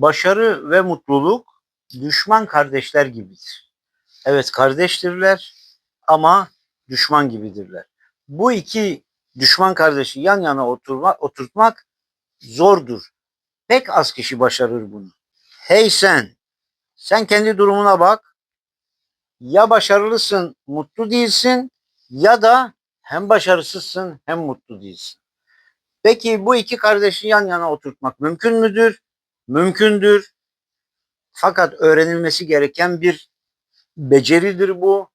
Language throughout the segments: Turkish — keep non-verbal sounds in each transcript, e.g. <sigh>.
Başarı ve mutluluk düşman kardeşler gibidir. Evet kardeştirler ama düşman gibidirler. Bu iki düşman kardeşi yan yana oturma, oturtmak zordur. Pek az kişi başarır bunu. Hey sen, sen kendi durumuna bak. Ya başarılısın, mutlu değilsin ya da hem başarısızsın hem mutlu değilsin. Peki bu iki kardeşi yan yana oturtmak mümkün müdür? Mümkündür. Fakat öğrenilmesi gereken bir beceridir bu.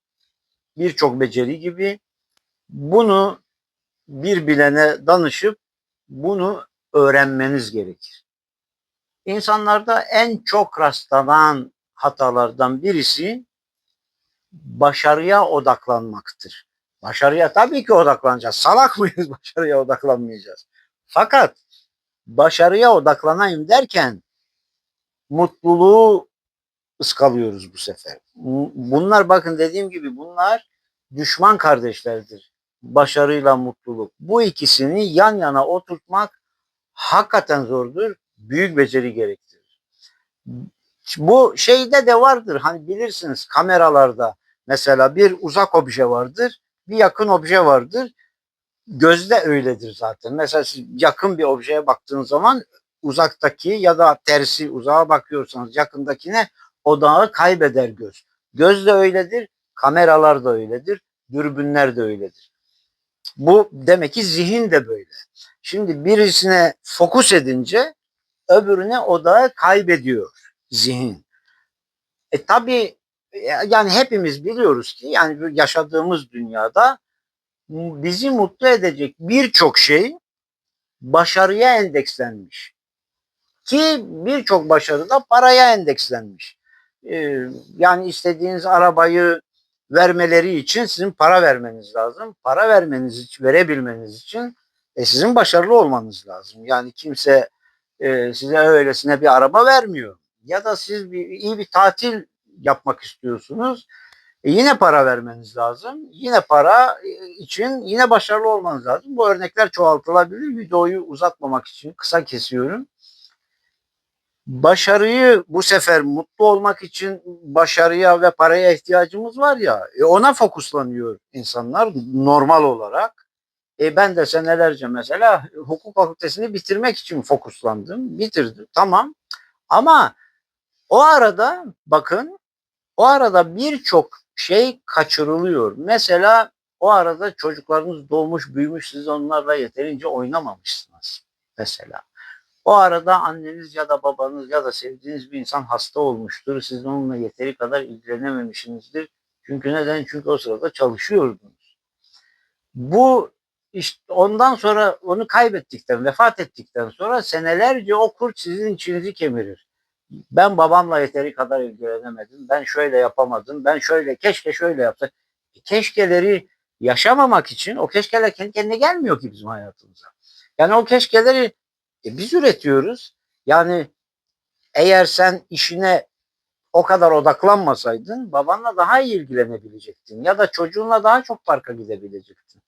Birçok beceri gibi. Bunu bir bilene danışıp bunu öğrenmeniz gerekir. İnsanlarda en çok rastlanan hatalardan birisi başarıya odaklanmaktır. Başarıya tabii ki odaklanacağız. Salak mıyız <laughs> başarıya odaklanmayacağız. Fakat başarıya odaklanayım derken mutluluğu ıskalıyoruz bu sefer. Bunlar bakın dediğim gibi bunlar düşman kardeşlerdir. Başarıyla mutluluk. Bu ikisini yan yana oturtmak hakikaten zordur. Büyük beceri gerektirir. Bu şeyde de vardır. Hani bilirsiniz kameralarda mesela bir uzak obje vardır, bir yakın obje vardır. Gözde öyledir zaten. Mesela siz yakın bir objeye baktığınız zaman uzaktaki ya da tersi uzağa bakıyorsanız yakındakine odağı kaybeder göz. Göz de öyledir, kameralar da öyledir, dürbünler de öyledir. Bu demek ki zihin de böyle. Şimdi birisine fokus edince öbürüne odağı kaybediyor zihin. E tabi yani hepimiz biliyoruz ki yani yaşadığımız dünyada bizi mutlu edecek birçok şey başarıya endekslenmiş. Ki birçok başarı da paraya endekslenmiş. Ee, yani istediğiniz arabayı vermeleri için sizin para vermeniz lazım. Para vermeniz için, verebilmeniz için e, sizin başarılı olmanız lazım. Yani kimse e, size öylesine bir araba vermiyor. Ya da siz bir, iyi bir tatil yapmak istiyorsunuz. E, yine para vermeniz lazım. Yine para e, için yine başarılı olmanız lazım. Bu örnekler çoğaltılabilir. Videoyu uzatmamak için kısa kesiyorum. Başarıyı bu sefer mutlu olmak için başarıya ve paraya ihtiyacımız var ya e ona fokuslanıyor insanlar normal olarak. E ben de senelerce mesela hukuk fakültesini bitirmek için fokuslandım. Bitirdim tamam ama o arada bakın o arada birçok şey kaçırılıyor. Mesela o arada çocuklarınız doğmuş büyümüş siz onlarla yeterince oynamamışsınız mesela. O arada anneniz ya da babanız ya da sevdiğiniz bir insan hasta olmuştur. Siz onunla yeteri kadar ilgilenememişsinizdir. Çünkü neden? Çünkü o sırada çalışıyordunuz. Bu işte ondan sonra onu kaybettikten, vefat ettikten sonra senelerce o kurt sizin içinizi kemirir. Ben babamla yeteri kadar ilgilenemedim. Ben şöyle yapamadım. Ben şöyle keşke şöyle yapsa. E, keşkeleri yaşamamak için o keşkeler kendi kendine gelmiyor ki bizim hayatımıza. Yani o keşkeleri e, biz üretiyoruz. Yani eğer sen işine o kadar odaklanmasaydın babanla daha iyi ilgilenebilecektin ya da çocuğunla daha çok parka gidebilecektin.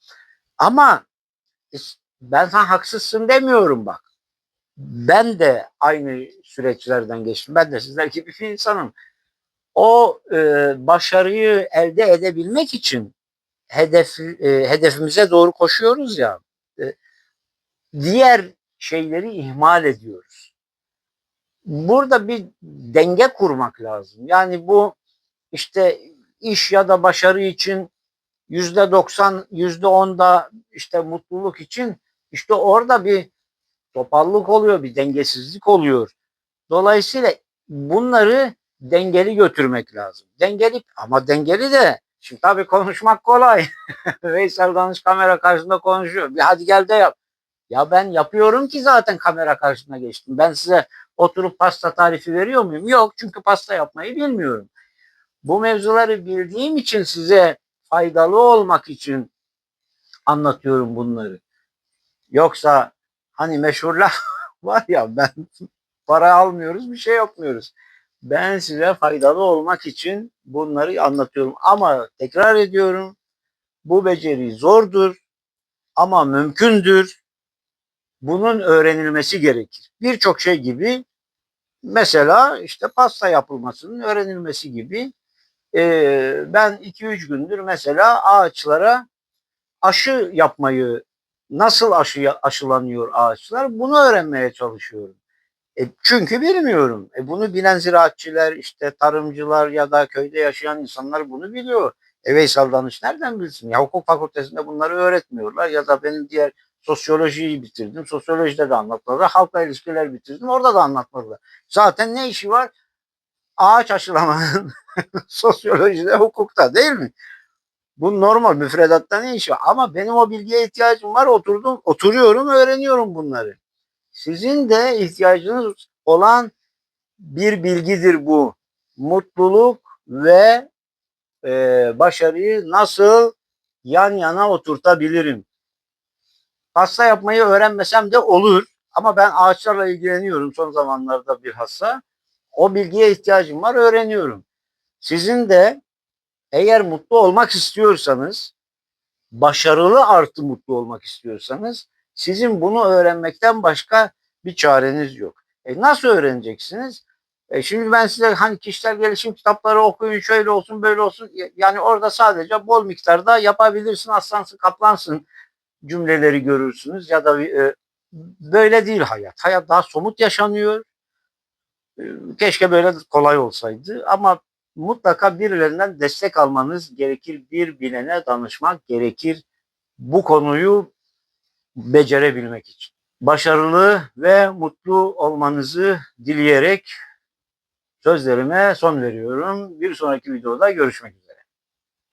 Ama ben sana haksızsın demiyorum bak. Ben de aynı süreçlerden geçtim. Ben de sizler gibi bir insanım. O e, başarıyı elde edebilmek için hedef e, hedefimize doğru koşuyoruz ya. E, diğer şeyleri ihmal ediyoruz. Burada bir denge kurmak lazım. Yani bu işte iş ya da başarı için yüzde doksan, yüzde onda işte mutluluk için işte orada bir topallık oluyor, bir dengesizlik oluyor. Dolayısıyla bunları dengeli götürmek lazım. Dengeli ama dengeli de şimdi tabii konuşmak kolay. <laughs> Veysel Danış kamera karşısında konuşuyor. Bir hadi gel de yap. Ya ben yapıyorum ki zaten kamera karşısına geçtim. Ben size oturup pasta tarifi veriyor muyum? Yok çünkü pasta yapmayı bilmiyorum. Bu mevzuları bildiğim için size faydalı olmak için anlatıyorum bunları. Yoksa hani meşhurlar <laughs> var ya ben para almıyoruz bir şey yapmıyoruz. Ben size faydalı olmak için bunları anlatıyorum. Ama tekrar ediyorum bu beceri zordur ama mümkündür bunun öğrenilmesi gerekir. Birçok şey gibi Mesela işte pasta yapılmasının öğrenilmesi gibi. Ee, ben 2-3 gündür mesela ağaçlara aşı yapmayı, nasıl aşı aşılanıyor ağaçlar bunu öğrenmeye çalışıyorum. E, çünkü bilmiyorum. E, bunu bilen ziraatçılar, işte tarımcılar ya da köyde yaşayan insanlar bunu biliyor. E, Veysel Danış nereden bilsin? Ya hukuk fakültesinde bunları öğretmiyorlar ya da benim diğer sosyolojiyi bitirdim. Sosyolojide de anlatmadılar. Halkla ilişkiler bitirdim. Orada da anlatmadılar. Zaten ne işi var? Ağaç aşılamanın <laughs> sosyolojide, hukukta değil mi? Bu normal müfredatta ne işi var? Ama benim o bilgiye ihtiyacım var. Oturdum, oturuyorum, öğreniyorum bunları. Sizin de ihtiyacınız olan bir bilgidir bu. Mutluluk ve e, başarıyı nasıl yan yana oturtabilirim? Pasta yapmayı öğrenmesem de olur. Ama ben ağaçlarla ilgileniyorum son zamanlarda bilhassa. O bilgiye ihtiyacım var, öğreniyorum. Sizin de eğer mutlu olmak istiyorsanız, başarılı artı mutlu olmak istiyorsanız, sizin bunu öğrenmekten başka bir çareniz yok. E nasıl öğreneceksiniz? E şimdi ben size hani kişisel gelişim kitapları okuyun, şöyle olsun, böyle olsun. Yani orada sadece bol miktarda yapabilirsin, aslansın, kaplansın cümleleri görürsünüz. Ya da e, böyle değil hayat. Hayat daha somut yaşanıyor. E, keşke böyle kolay olsaydı ama mutlaka birilerinden destek almanız gerekir. Bir bilene danışmak gerekir. Bu konuyu becerebilmek için. Başarılı ve mutlu olmanızı dileyerek sözlerime son veriyorum. Bir sonraki videoda görüşmek üzere.